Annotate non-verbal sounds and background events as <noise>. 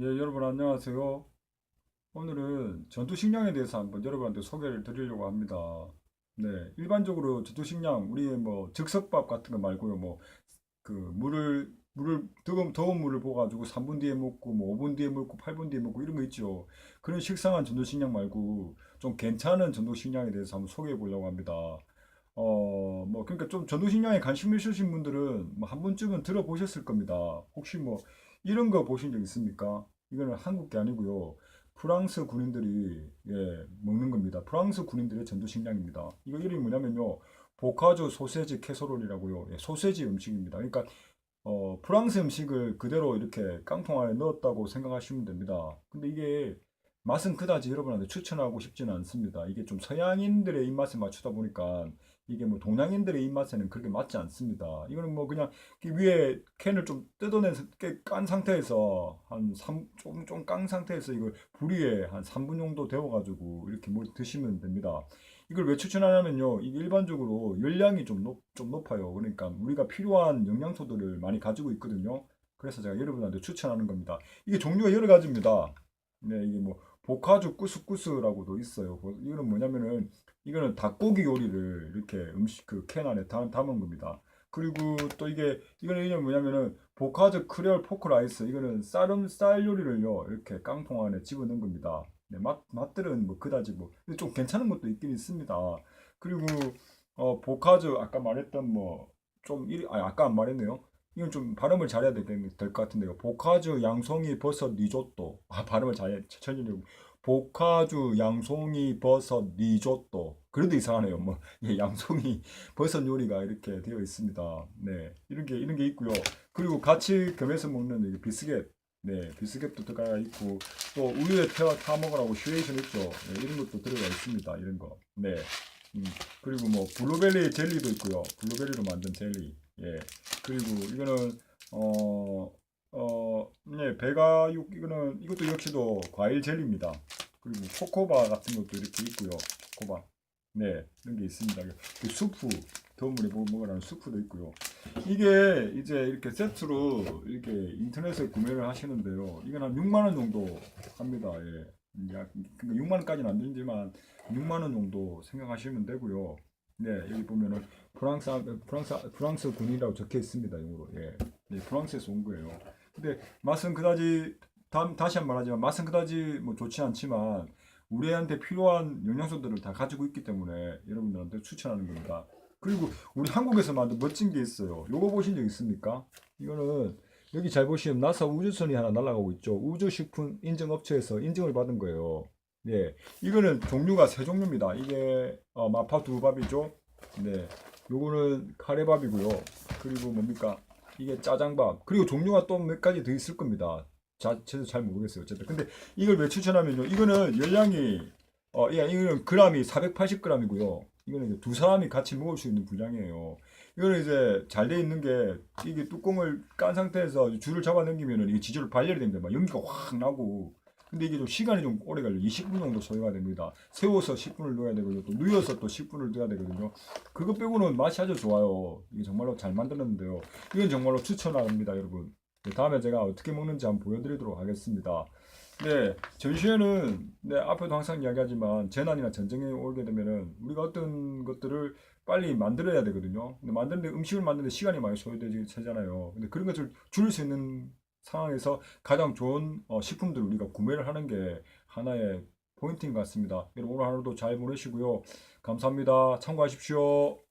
예, 여러분 안녕하세요. 오늘은 전투식량에 대해서 한번 여러분한테 소개를 드리려고 합니다. 네, 일반적으로 전투식량, 우리 뭐 즉석밥 같은 거 말고요, 뭐 그 물을 물을 더운 더운 물을 부어 가지고 3분 뒤에 먹고 뭐 5분 뒤에 먹고 8분 뒤에 먹고 이런 거 있죠. 그런 식상한 전투식량 말고 좀 괜찮은 전투식량에 대해서 한번 소개해 보려고 합니다. 어, 뭐 그러니까 좀 전투식량에 관심 있으신 분들은 뭐 한 번쯤은 들어보셨을 겁니다. 혹시 뭐 이런 거 보신 적 있습니까? 이거는 한국 게 아니고요. 프랑스 군인들이 예, 먹는 겁니다. 프랑스 군인들의 전투 식량입니다. 이거 이름이 뭐냐면요. 보카주 소세지 캐서롤이라고요. 예, 소세지 음식입니다. 그러니까 어, 프랑스 음식을 그대로 이렇게 깡통 안에 넣었다고 생각하시면 됩니다. 근데 이게 맛은 그다지 여러분한테 추천하고 싶지는 않습니다. 이게 좀 서양인들의 입맛에 맞추다 보니까 이게 뭐 동양인들의 입맛에는 그렇게 맞지 않습니다. 이거는 뭐 그냥 그 위에 캔을 좀 뜯어낸 게깐 상태에서 한 3, 좀, 좀 깐 상태에서 이걸 불 위에 한 3분 정도 데워가지고 이렇게 뭘 드시면 됩니다. 이걸 왜 추천하냐면요. 이게 일반적으로 열량이 좀 높, 좀 높아요. 그러니까 우리가 필요한 영양소들을 많이 가지고 있거든요. 그래서 제가 여러분한테 추천하는 겁니다. 이게 종류가 여러 가지입니다. 네, 이게 뭐 보카주 꾸스꾸스라고도 있어요. 뭐 이거는 뭐냐면은 이거는 닭고기 요리를 이렇게 음식 그 캔 안에 담, 담은 겁니다. 그리고 또 이게 이거는 이게 뭐냐면은 보카즈 크레올 포크 라이스 이거는 쌀음 쌀 요리를요 이렇게 깡통 안에 집어넣은 겁니다. 네, 맛 맛들은 뭐 그다지 뭐 근데 좀 괜찮은 것도 있긴 있습니다. 그리고 어 보카즈 아까 말했던 뭐 좀 아 아까 안 말했네요. 이건 좀 발음을 잘해야 될 것 같은데요. 보카주 양송이 버섯 리조또. 아, 발음을 잘해. 천천히. 보카주 양송이 버섯 리조또. 그래도 이상하네요. 뭐, <laughs> 예, 양송이 버섯 요리가 이렇게 되어 있습니다. 네. 이런 게, 이런 게 있고요. 그리고 같이 겸해서 먹는 이 비스켓. 네, 비스켓도 들어가 있고, 또 우유에 태워 타 먹으라고 슈레이션 있죠. 네, 이런 것도 들어가 있습니다. 이런 거. 네. 음, 그리고 뭐, 블루베리 젤리도 있고요. 블루베리로 만든 젤리. 예. 그리고 이거는 어, 어, 네, 배가 육 이거는 이것도 역시도 과일 젤리입니다. 그리고 코코바 같은 것도 이렇게 있고요. 코코바. 네, 이런 게 있습니다. 그 수프, 더운 물에 먹- 먹으라는 수프도 있고요. 이게 이제 이렇게 세트로 이렇게 인터넷에 구매를 하시는데요. 이건 한 6만 원 정도 합니다. 예. 약, 그러니까 6만 원까지는 안 되지만 6만 원 정도 생각하시면 되고요. 네, 여기 보면은 프랑스 프랑스 프랑스 군이라고 적혀 있습니다. 영어로. 예. 네, 프랑스에서 온 거예요. 근데 맛은 그다지 다, 다시 한 번 말하지만 맛은 그다지 뭐 좋지 않지만 우리한테 필요한 영양소들을 다 가지고 있기 때문에 여러분들한테 추천하는 겁니다. 그리고 우리 한국에서 만든 멋진 게 있어요. 요거 보신 적 있습니까? 이거는 여기 잘 보시면 나사 우주선이 하나 날아가고 있죠. 우주식품 인증업체에서 인증을 받은 거예요. 예, 이거는 종류가 세 종류입니다. 이게 어, 마파 두밥이죠. 네, 요거는 카레밥이고요. 그리고 뭡니까? 이게 짜장밥. 그리고 종류가 또 몇 가지 더 있을 겁니다. 자, 저도 잘 모르겠어요. 어쨌든. 근데 이걸 왜 추천하면요. 이거는 열량이, 어, 예, 이거는 그람이 480g이고요. 이거는 이제 두 사람이 같이 먹을 수 있는 분량이에요. 이거는 이제 잘 돼 있는 게 이게 뚜껑을 깐 상태에서 줄을 잡아 당기면은 이게 지저로 발열이 됩니다. 막 연기가 확 나고. 근데 이게 좀 시간이 좀 오래 걸려요. 20분 정도 소요가 됩니다. 세워서 10분을 넣어야 되거든요. 또 누여서 또 10분을 넣어야 되거든요. 그거 빼고는 맛이 아주 좋아요. 이게 정말로 잘 만들었는데요. 이건 정말로 추천합니다, 여러분. 네, 다음에 제가 어떻게 먹는지 한번 보여드리도록 하겠습니다. 네, 전시회는 네, 앞에도 항상 이야기하지만 재난이나 전쟁이 오게 되면은 우리가 어떤 것들을 빨리 만들어야 되거든요. 근데 만드는데 음식을 만드는데 시간이 많이 소요되잖아요. 근데 그런 것을 줄일 수 있는 상황에서 가장 좋은 어, 식품들을 우리가 구매를 하는 게 하나의 포인트인 것 같습니다. 여러분 오늘 하루도 잘 보내시고요. 감사합니다. 참고하십시오.